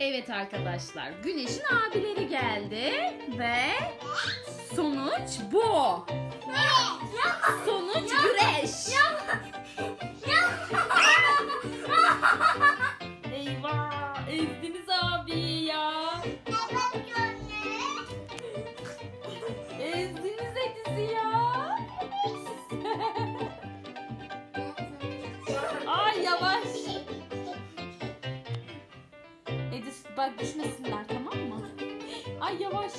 Evet arkadaşlar, Güneş'in abileri geldi ve sonuç bu. Sonuç güreş. Bak düşmesinler tamam mı? Ay yavaş.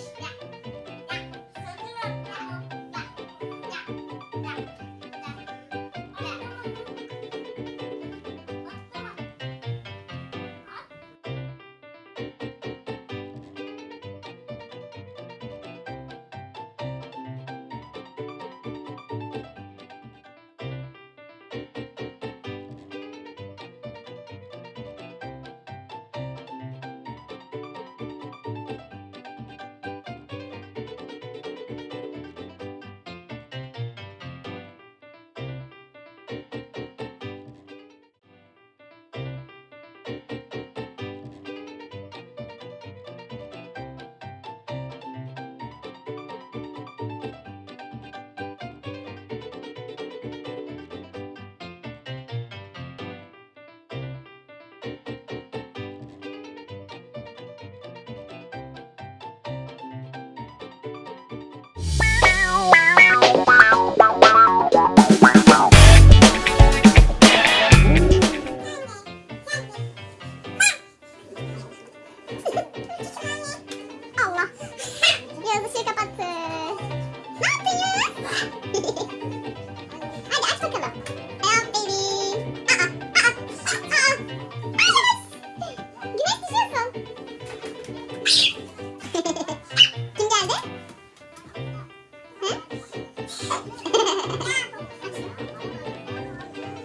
Kim geldi?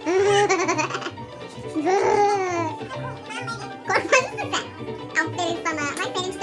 Korkmaz mısın sen? Aferin sana. Bak benim